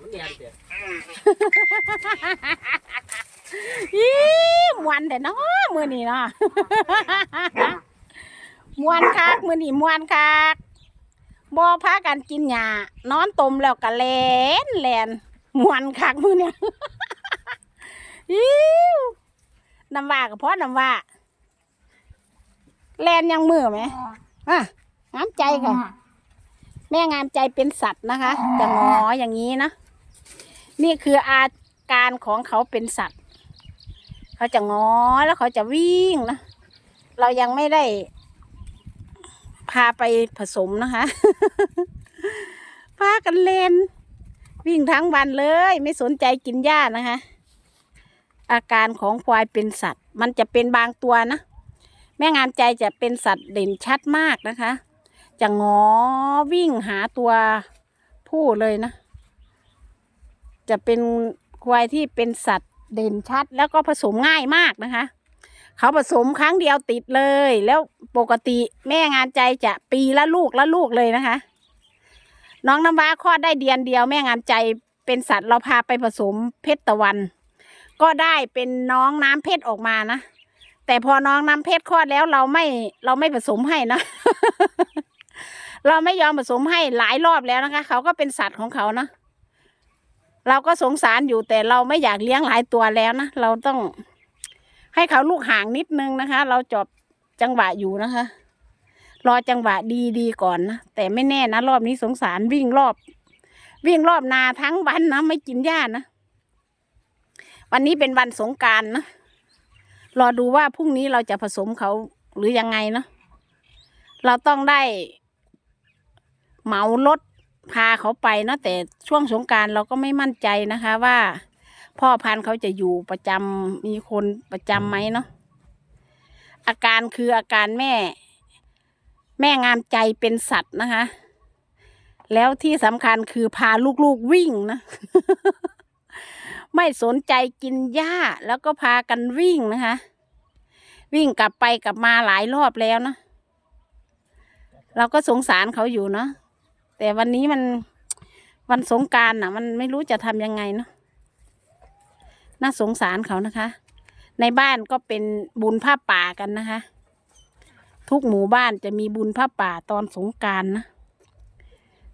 มันแย่เสียอีมวนแต่เนาะมือนี่เนาะมวนคักมือนี่มวนคักบ่พากันกินหญ้านอนตมแล้วก็แลนแลนมวนคักมือเนี่ยอิ๊วน้ำว่าก็เพราะน้ำว่าแลนยังมือไหมอะงามใจค่ะ แม่งามใจเป็นสัตว์นะคะจะงออย่างนี้นะ นี่คืออาการของเขาเป็นสัตว์ เขาจะงอแล้วเขาจะวิ่งนะ เรายังไม่ได้พาไปผสมนะคะ พากันเล่น วิ่งทั้งวันเลย ไม่สนใจกินหญ้านะคะ อาการของควายเป็นสัตว์ มันจะเป็นบางตัวนะ แม่งามใจจะเป็นสัตว์เด่นชัดมากนะคะ จะงอวิ่งหาตัวผู้เลยนะ จะเป็นควายที่เป็นสัตว์เด่นชัด แล้วก็ผสมง่ายมากนะคะ เขาผสมครั้งเดียวติดเลย แล้วปกติแม่งานใจจะปีละลูกละลูกเลยนะคะ น้องน้ำว้าคลอดได้เดือนเดียวแม่งานใจเป็นสัตว์เราพาไปผสมเพชรตะวัน ก็ได้เป็นน้องน้ำเพชรออกมานะแต่พอน้องน้ำเพชรคลอดแล้วเราไม่เราไม่ผสมให้นะ เราไม่ยอมผสมให้หลายรอบแล้วนะคะ เขาก็เป็นสัตว์ของเขานะเราก็สงสารอยู่แต่เราไม่อยากเลี้ยงหลายตัวแล้วนะเราต้องให้เขาลูกห่างนิดนึงนะคะ เราจบจังหวะอยู่นะคะ รอจังหวะดีดีๆก่อนนะแต่ไม่แน่นะรอบนี้สงสารวิ่งรอบ วิ่งรอบนาทั้งวันนะไม่กินหญ้านะวันนี้เป็นวันสงการนะรอดูว่าพรุ่งนี้เราจะผสมเขาหรือยังไงเนาะเราต้องได้ เหมารถพาเขาไปเนาะแต่ช่วงสงการเราก็ไม่มั่นใจนะคะว่า พ่อพันธุ์เขาจะอยู่ประจำมีคนประจำไหมเนาะอาการคืออาการแม่ แม่งามใจเป็นสัตว์นะคะ แล้วที่สำคัญคือพาลูกๆวิ่งนะ ไม่สนใจกินหญ้าแล้วก็พากันวิ่งนะคะ วิ่งกลับไปกลับมาหลายรอบแล้วนะ เราก็สงสารเขาอยู่เนาะ แต่วันนี้มันวันสงการน่ะ มันไม่รู้จะทำยังไงเนาะน่าสงสารเขานะคะ ในบ้านก็เป็นบุญผ้าป่ากันนะคะ ทุกหมู่บ้านจะมีบุญผ้าป่าตอนสงการนะ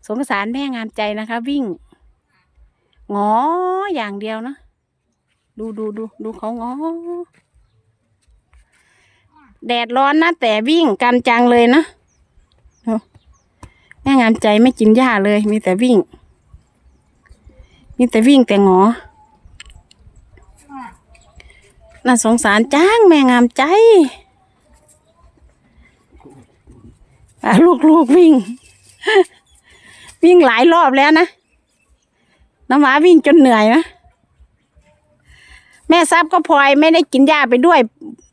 สงสารแม่งามใจนะคะ วิ่งงออย่างเดียวนะดูดูดูดูเขางอแดดร้อนนะแต่วิ่งกันจังเลยนะ แม่งามใจไม่กินหญ้าเลย มีแต่วิ่ง มีแต่วิ่งแต่หงอ น่าสงสารจ้างแม่งามใจอะลูกๆวิ่ง วิ่งหลายรอบแล้วนะน้ำหมาวิ่งจนเหนื่อยนะ แม่ทราบก็พลอยไม่ได้กินหญ้าไปด้วย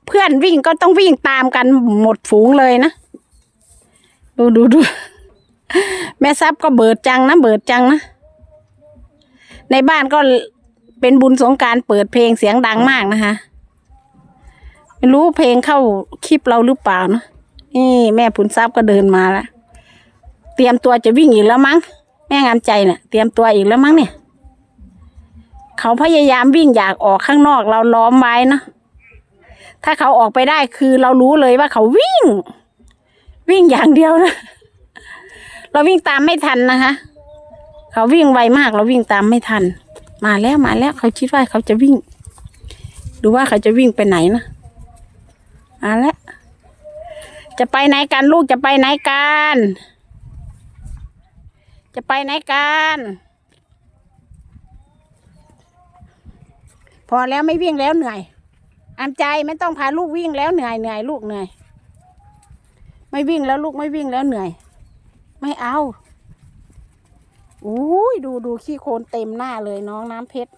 เพื่อนวิ่งก็ต้องวิ่งตามกันหมดฝูงเลยนะ ดูดูดู แม่ทรัพย์ก็เบิดจังนะเบิดจังนะ ในบ้านก็เป็นบุญสงการเปิดเพลงเสียงดังมากนะคะ ไม่รู้เพลงเข้าคลิปเราหรือเปล่านะนี่แม่ผุนทรัพย์ก็เดินมาแล้วเตรียมตัวจะวิ่งอีกแล้วมั้ง แม่งามใจเนะ่ะ เตรียมตัวอีกแล้วมั้งเนี่ย เขาพยายามวิ่งอยากออกข้างนอกเราล้อมไว้นะถ้าเขาออกไปได้คือเรารู้เลยว่าเขาวิ่ง วิ่งอย่างเดียวนะ เราวิ่งตามไม่ทันนะคะเขาวิ่งไวมาก เราวิ่งตามไม่ทัน มาแล้วมาแล้ว เขาคิดว่าเขาจะวิ่ง ดูว่าเขาจะวิ่งไปไหนนะมาแล้วจะไปไหนกันลูกจะไปไหนกันจะไปไหนกันพอแล้วไม่วิ่งแล้วเหนื่อยอามใจไม่ต้องพาลูกวิ่งแล้วเหนื่อยเหนื่อยลูกเหนื่อย ไม่วิ่งแล้วลูกไม่วิ่งแล้วเหนื่อย ไม่เอาอุ้ยดูดูขี้โคลนเต็มหน้าเลยน้องน้ำเพชร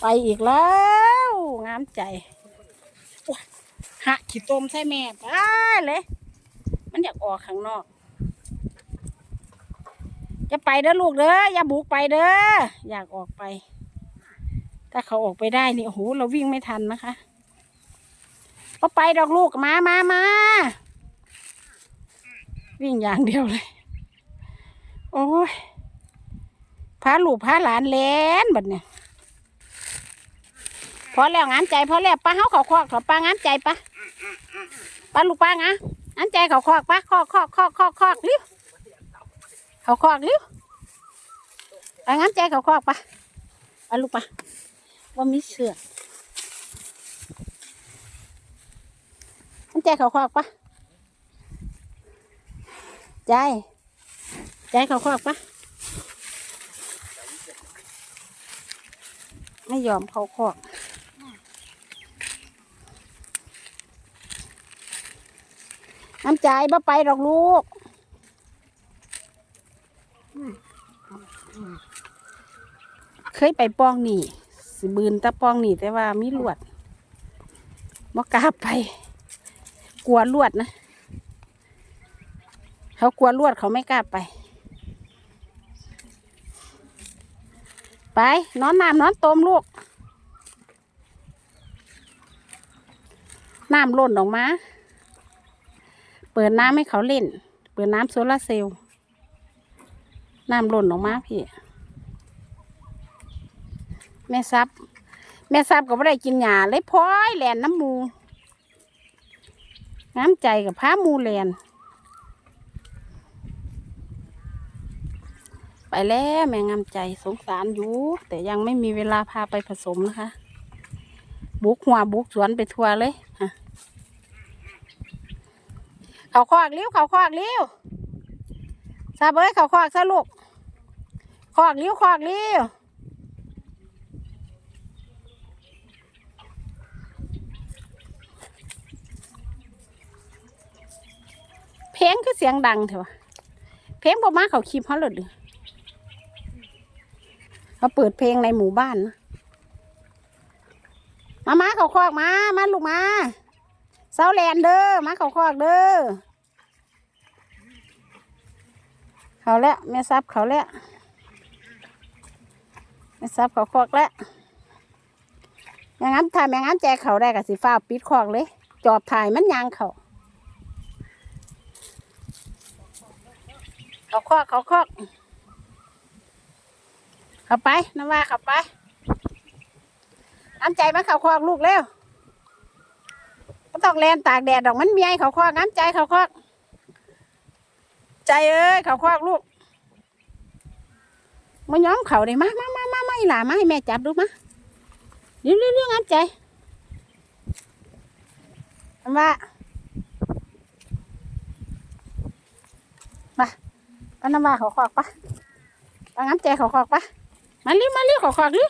ไปอีกแล้วงามใจหะขี้ต้มใช่แม่ไปเลย มันอยากออกข้างนอก จะไปเด้อลูกเด้ออย่าบุกไปเด้ออยากออกไป ถ้าเขาออกไปได้นี่โอ้โหเราวิ่งไม่ทันนะคะก็ไปดอกลูกมามามา วิ่งอย่างเดียวเลย โอ้ยพาลูกพาหลานแลนบัดเนี่ยพอแล้วงานใจพอแล้วป้าเฮาเขาคอกเขาป้างานใจปะป้าลูกป้างะงานใจเขาคอกปะคอกคอกคอกคอกคอกลิ้วเขาคอกลิ้วป้างานใจเขาคอกปะป้าลูกปะว่ามีเสือกงานใจเขาคอกปะ ใจ ใจเขาคอกปะไม่ยอมเขาคอกน้ำใจบ่ไปหรอกลูกเคยไปป้องนี่สิบืนตะป้องนี่แต่ว่ามีลวดบ่กล้าไป กลัวลวดนะ เขากลัวลวดเขาไม่กล้าไป ไป นอนน้ำนอนตมลูก น้ำล่นออกมา เปิดน้ำให้เขาเล่น เปิดน้ำโซลาร์เซลล์ น้ำล่นออกมาพี่ แม่ซับ แม่ซับก็ไม่ได้กินหญ้าเลยพลอยแหลนน้ำมูน้ำใจกับพ้ามูแลน ไป แล้วแม่งามใจสงสารอยู่ แต่ยังไม่มีเวลาพาไปผสมนะคะ บุกหัวบุกสวนไปทัวเลยฮะเขาคอกเลี้ยวเขาคอกเลี้ยวซาเบยเขาคอกซะลูกคอกเลี้ยวคอกเลี้ยวเพลงคือเสียงดังเถอะเพลงบ่มาเขาคลิปเขาเลยเดือ เขาเปิดเพลงในหมู่บ้านนะมามาเขาคอกมา มาลูกมาเซาแลนเด้อมาเขาคอกเด้อเขาแล้วแม่ซับเขาแล้วแม่ซับเขาคอกแล้วอย่างนั้นถ้าแม่งั้นแจกเขาได้กับสีฟ้าปิดคอกเลย จอบถ่ายมันยางเขาเขาคอกเขาคอก เข้าไปน้ำว่าเข้าไปน้ำใจมาเขาคอกลูกเร็วก็ต้องแลนตากแดดดอกมันเมียเขาคอกน้ำใจเขาคอกใจเอ้ยเขาคอกลูกมาย้อมเขาเลยมามามามามาอีหล่ามาให้แม่จับดูมาเร็วเร็วเร็วน้ำใจน้ำว่ามาไปน้ำว่าเขาคอกปะน้ำใจเขาคอกปะ มาเร็วมาเร็วขอขอกเร็ว